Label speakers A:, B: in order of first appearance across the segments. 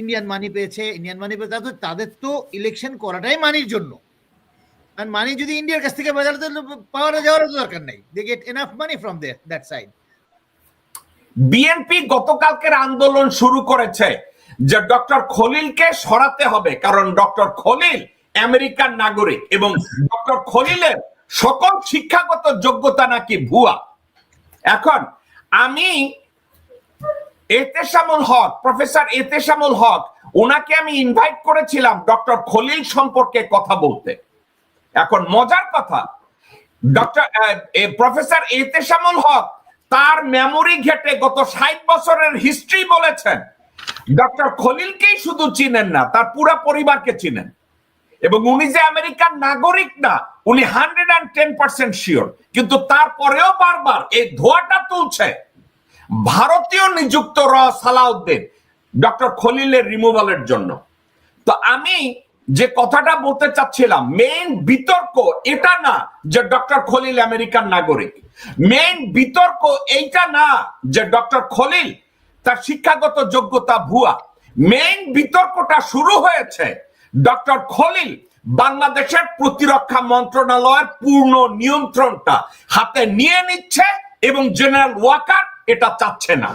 A: Indian মানি পেয়েছে Indian মানি পেয়েছে তাদের তাদের তো ইলেকশন করাটাই মানির জন্য। আর মানি যদি ইন্ডিয়ার কাছ থেকে বাজারে পাওয়ার যাওয়ার দরকার নেই। They get enough money from there that side
B: BNP গতকালকের আন্দোলন শুরু করেছে যে ডক্টর খলিলকে সরাতে হবে, কারণ ডক্টর খলিল আমেরিকান নাগরিক এবং ডক্টর খলিলের সকল শিক্ষাগত যোগ্যতা নাকি ভুয়া। এখন আমি এতেশামুল হক, প্রফেসর এতেশামুল হক, ওনাকে আমি ইনভাইট করেছিলাম ডক্টর খলিল সম্পর্কে কথা বলতে। এখন মজার কথা, ডক্টর প্রফেসর এতেশামুল হক তার মেমোরি ঘেটে গত ষাট বছরের হিস্ট্রি বলেছেন। ডক্টর খলিলকেই শুধু চিনেন না, তার পুরো পরিবারকে চিনেন। এবং উনি যে আমেরিকান নাগরিক না, উনি hundred and ten percent sure কিন্তু তারপরেও বারবার এই ধোয়াটা তুলছে। ভারতীয় নিযুক্ত র সালাউদ্দিন, ডক্টর খলিলের রিমুভালের জন্য। তো আমি যে কথাটা বলতে চাচ্ছিলাম মেইন বিতর্ক এটা না যে ডক্টর খলিল আমেরিকান নাগরিক। মেইন বিতর্ক এইটা না যে ডক্টর খলিল তার শিক্ষাগত যোগ্যতা ভুয়া। মেইন বিতর্কটা শুরু হয়েছে ডক্টর খলিল বাংলাদেশের প্রতিরক্ষা মন্ত্রণালয়ের পূর্ণ নিয়ন্ত্রণটা হাতে নিয়ে নিচ্ছে এবং জেনারেল ওয়াকার এটা চাচ্ছে না।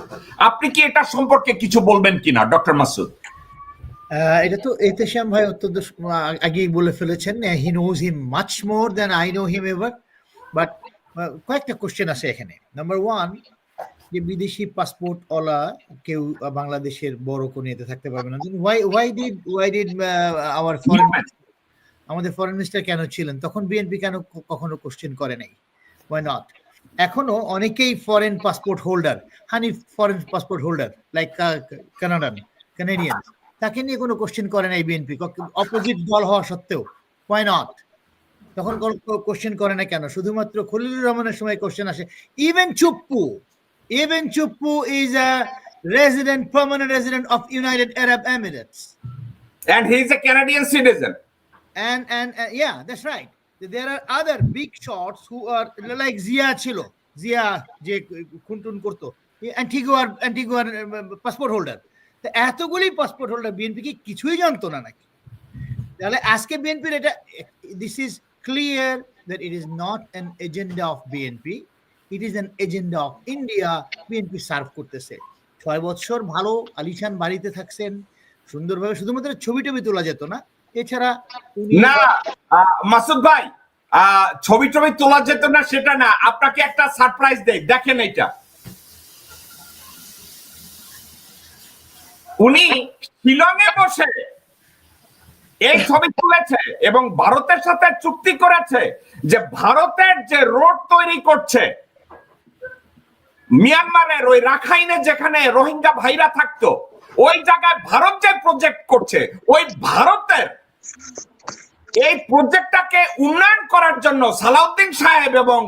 B: আপনি কি এটা সম্পর্কে কিছু বলবেন কিনা ডক্টর মাসুদ?
A: এটা তো এতেশ্যাম ভাই অত্যন্ত আগেই বলে ফেলেছেন he knows him much more than I know him ever but কয়েকটা কোশ্চেন আছে এখানে। নাম্বার ওয়ান যে বিদেশি পাসপোর্ট ওলা কেউ বাংলাদেশের বড় কোনো এতে থাকতে পারবে না। Why why did why did our foreign আমাদের ফরেন মিনিস্টার কেন ছিলেন? তখন বিএনপি কেন কখনো কোশ্চেন করে নাই? ওয়াই নট এখনও অনেকেই foreign passport holder honey foreign passport holder like Canadian Canadian তাকে নিয়ে কোনো কোশ্চেন করে নাই বিএনপি অপোজিট দল হওয়া সত্ত্বেও ওয়াই নট তখন কোশ্চেন করে না কেন? শুধুমাত্র খলিলুর রহমানের সময় কোশ্চেন আসে। Even Chuppu even Chuppu is a resident permanent resident of United Arab Emirates
B: and is a Canadian citizen.
A: and and uh, yeah that's right. There are other big shots who are like Zia ছিল। জিয়া যে খুনটুন করতো। অ্যান্টিগুয়ার অ্যান্টিগুয়ার passport holder তো এতগুলি passport holder BNP কি কিছুই জানতো না নাকি? তাহলে আজকে বিএনপির এটা this is clear that it is not an agenda of BNP it is an agenda of India BNP serve করতেছে। ছয় বছর ভালো আলিশান বাড়িতে থাকছেন। সুন্দরভাবে শুধুমাত্র ছবি টবি তোলা যেত না। এছাড়া
B: না মাসুদ ভাই ছবি টবি তোলা যেত না, সেটা না। আপনাকে একটা সারপ্রাইজ দেই, দেখেন এটা উনি শিলংয়ে বসে এই ছবি তুলেছে এবং ভারতের সাথে চুক্তি করেছে যে ভারতের যে রোড তৈরি করছে, মিয়ানমারের ওই রাখাইনে যেখানে রোহিঙ্গা ভাইরা থাকতো, ওই জায়গায় ভারত যে প্রজেক্ট করছে, ওই ভারতের এই প্রজেক্টটাকে উন্নয়ন করার জন্য সালাউদ্দিন সাহেব এবং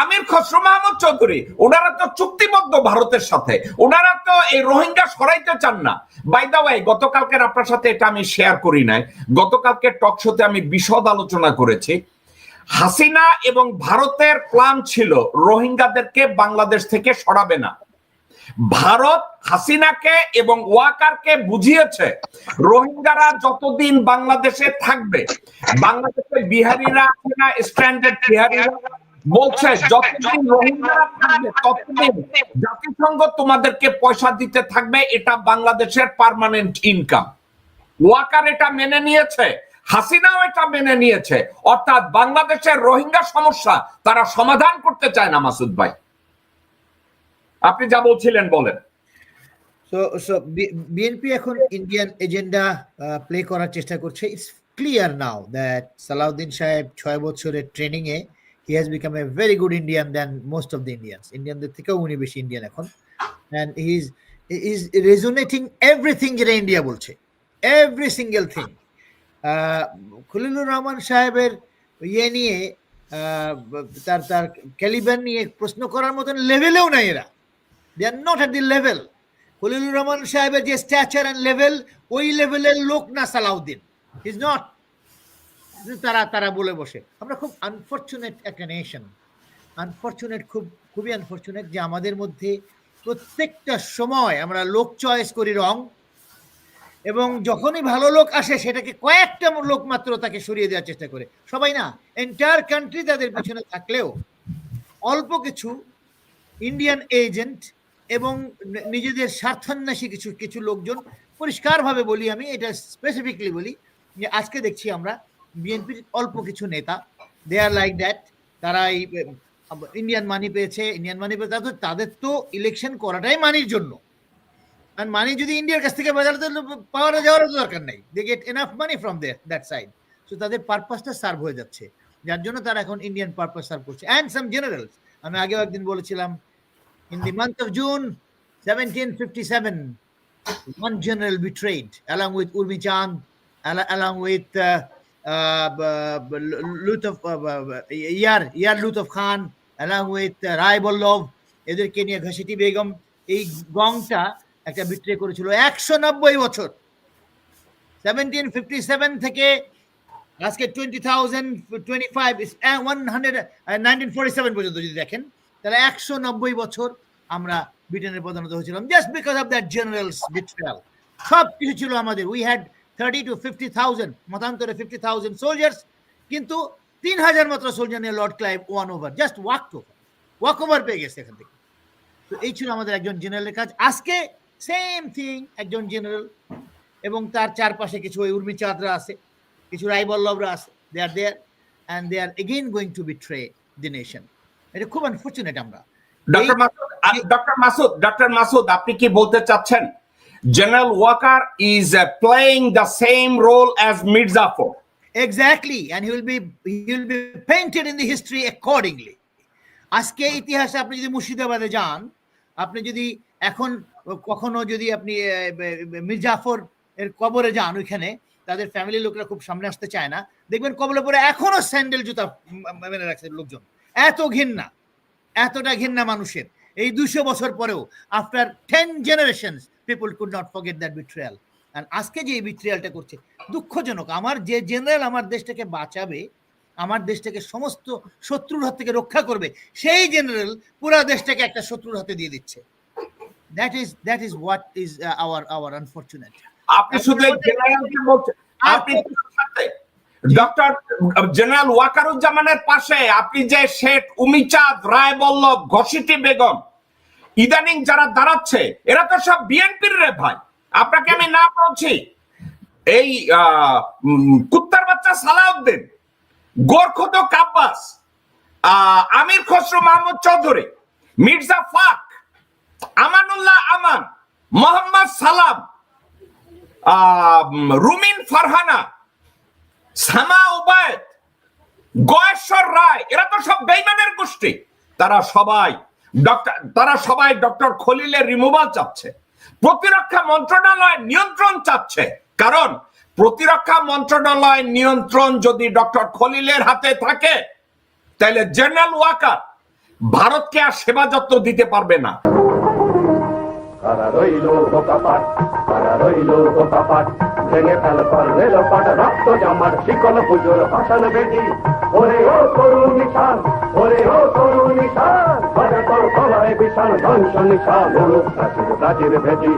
B: আমির খসরু মাহমুদ চৌধুরী, ওনারা তো চুক্তিবদ্ধ ভারতের সাথে। ওনারা তো এই রোহিঙ্গা সরাইতে চান না। বাই দা ওয়াই গতকালকের আপনার সাথে এটা আমি শেয়ার করি নাই। গতকালকে টক শোতে আমি বিশদ আলোচনা করেছি। হাসিনা এবং ভারতের প্ল্যান ছিল রোহিঙ্গাদেরকে বাংলাদেশ থেকে সরাবে না। ভারত হাসিনাকে এবং ওয়াকারকে বুঝিয়েছে, রোহিঙ্গারা যতদিন বাংলাদেশে থাকবে বাংলাদেশে বিহারিরা আছে না স্ট্যান্ডার্ড বিহারিরা বলছে, যতদিন রোহিঙ্গারা থাকবে, ততদিন জাতিসংঘ তোমাদেরকে পয়সা দিতে থাকবে, এটা বাংলাদেশের পার্মানেন্ট ইনকাম ওয়াকার এটা মেনে নিয়েছে, হাসিনাও এটা মেনে নিয়েছে। অর্থাৎ বাংলাদেশের রোহিঙ্গা সমস্যা তারা সমাধান করতে চায় না, মাসুদ ভাই। আপনি যা বলছিলেন, বলেন।
A: সো বিএনপি এখন ইন্ডিয়ান এজেন্ডা প্লে করার চেষ্টা করছে। It's clear now that Salauddin Saheb ছয় বছরের training A he has become a very good Indian than most of the Indians ইন্ডিয়ানদের থেকেও উনি বেশি ইন্ডিয়ান এখন। And he is is resonating everything যেটা ইন্ডিয়া বলছে। Every single thing Khalilur Rahman সাহেবের ইয়ে নিয়ে তার তার ক্যালিবার নিয়ে প্রশ্ন করার মতন লেভেলেও নাই এরা। They are not at the level Khalilur Rahman সাহেবের যে স্ট্যাচার অ্যান্ড লেভেল ওই লেভেলের লোক না সালাউদ্দিন। ইজ নট তারা তারা বলে বসে। আমরা খুব আনফর্চুনেট একটা নেশন আনফর্চুনেট খুব, খুবই আনফর্চুনেট যে আমাদের মধ্যে প্রত্যেকটা সময় আমরা লোক চয়েস করি রং, এবং যখনই ভালো লোক আসে, সেটাকে কয়েকটা লোক মাত্র তাকে সরিয়ে দেওয়ার চেষ্টা করে। সবাই না এন্টায়ার কান্ট্রি তাদের পিছনে থাকলেও অল্প কিছু ইন্ডিয়ান এজেন্ট এবং নিজেদের স্বার্থান্বেষী কিছু কিছু লোকজন পরিষ্কারভাবে বলি আমি, এটা স্পেসিফিকলি বলি, যে আজকে দেখছি আমরা বিএনপির অল্প কিছু নেতা দে আর লাইক দ্যাট তারা এই ইন্ডিয়ান মানি পেয়েছে ইন্ডিয়ান মানি পেয়েছে তো- তাদের তো ইলেকশন করাটাই মানির জন্য। আর মানি যদি ইন্ডিয়ার কাছ থেকে বাজারে পাওয়ার যাওয়ার তো দরকার নেই। They get enough money from there that side so তাদের পারপাসটা সার্ভ হয়ে যাচ্ছে। যার জন্য তারা এখন ইন্ডিয়ান পারপাস সার্ভ করছে। অ্যান্ড সাম জেনারেলস আমি আগেও একদিন বলেছিলাম in the month of June 1757 one general betrayed along with Urmi Chand al- along with uh, uh, b- b- Lutf uh, b- Yar Yar Lutf Khan along with uh, Rai Bollov এদেরকে নিয়ে ঘাসিটি বেগম এই গংটা একটা betray করেছিল একশো নব্বই বছর seventeen fifty seven থেকে আজকে twenty thousand twenty five one hundred nineteen forty seven পর্যন্ত যদি দেখেন তাহলে একশো নব্বই বছর আমরা ব্রিটেনের প্রধানত হয়েছিলাম just because of that generals betrayal সব কিছু ছিল আমাদের। We had thirty two fifty thousand মতান্তরে fifty thousand soldiers কিন্তু তিন হাজার মাত্র সোলজার নিয়ে Lord Clive won over just walk over walk over পেয়ে গেছে এখান থেকে। তো এই ছিল আমাদের একজন জেনারেলের কাজ। আজকে সেম থিং একজন জেনারেল এবং তার চারপাশে কিছু ওই উর্মি চাঁদরা আছে, কিছু রাইবল্লভরা আছে। They are there and they are again going to betray the nation এটা খুব আনফর্চুনেট আমরা।
B: Doctor Masud doctor Masud doctor Masud আপনি কি বলতে চাচ্ছেন? General Waker is playing the same role as
A: Mir Jafar exactly and he will be he will be painted in the history accordingly আজকে ইতিহাসে আপনি যদি মুর্শিদাবাদে যান আপনি যদি এখন কখনো যদি আপনি মির্জাফর এর কবরে যান ওইখানে তাদের ফ্যামিলির লোকরা খুব সামনে আসতে চায় না। দেখবেন কবলে পরে এখনও স্যান্ডেল জুতা মেনে রাখছে লোকজন। এত ঘৃণা এতটা ঘৃণা মানুষের। এই দুশো বছর পরেও after ten generations people could not forget that betrayal আর আজকে যে এই বিট্রিয়ালটা করছে দুঃখজনক। আমার যে জেনারেল আমার দেশটাকে বাঁচাবে আমার দেশটাকে সমস্ত শত্রুর হাত থেকে রক্ষা করবে সেই জেনারেল পুরো দেশটাকে একটা শত্রুর হাতে দিয়ে দিচ্ছে। That is that is what is our our unfortunate
B: আপনি শুধু জেনারেলকে বলছেন। আপনি ডক্টর জেনারেল ওয়াকারুজ্জামানের পাশে আপনি যে শেখ উমিচাঁদ রায় বল্লভ ঘসিটি বেগম, ইদানিং যারা দাঁড়াচ্ছে, এরা তো সব বিএনপির রে ভাই। আপনাকে আমি না বলছি, এই কুত্তার বাচ্চা সালাউদ্দিন, গোরখদ কাব্বাস আমির খসরু মাহমুদ চৌধুরী, মির্জা ফাক, আমানুল্লাহ আমান, মোহাম্মদ সালাম রুমিন ফারহানা সামা গয়েশ্বর রায়, এরা তো সব বেইমানের গোষ্ঠী। তারা সবাই ডক্টর, তারা সবাই ডক্টর খলিলের রিমুভাল চাচ্ছে। প্রতিরক্ষা মন্ত্রণালয় নিয়ন্ত্রণ চাচ্ছে। কারণ প্রতিরক্ষা মন্ত্রণালয় নিয়ন্ত্রণ যদি ডক্টর খলিলের হাতে থাকে, তাহলে জেনারেল ওয়াকার ভারতকে আর সেবা যত্ন দিতে পারবে না।
C: রইল ভেঙে ফেল পারবে লোপাট রক্ত জামার শিকল পুজোর ভাষণ বেটি ওরে ও তরুণ নিশান, ওরে ও তরুণ নিশান তোর কলায় বিশাল ধ্বংস নিশান প্রাচীর ভেটি।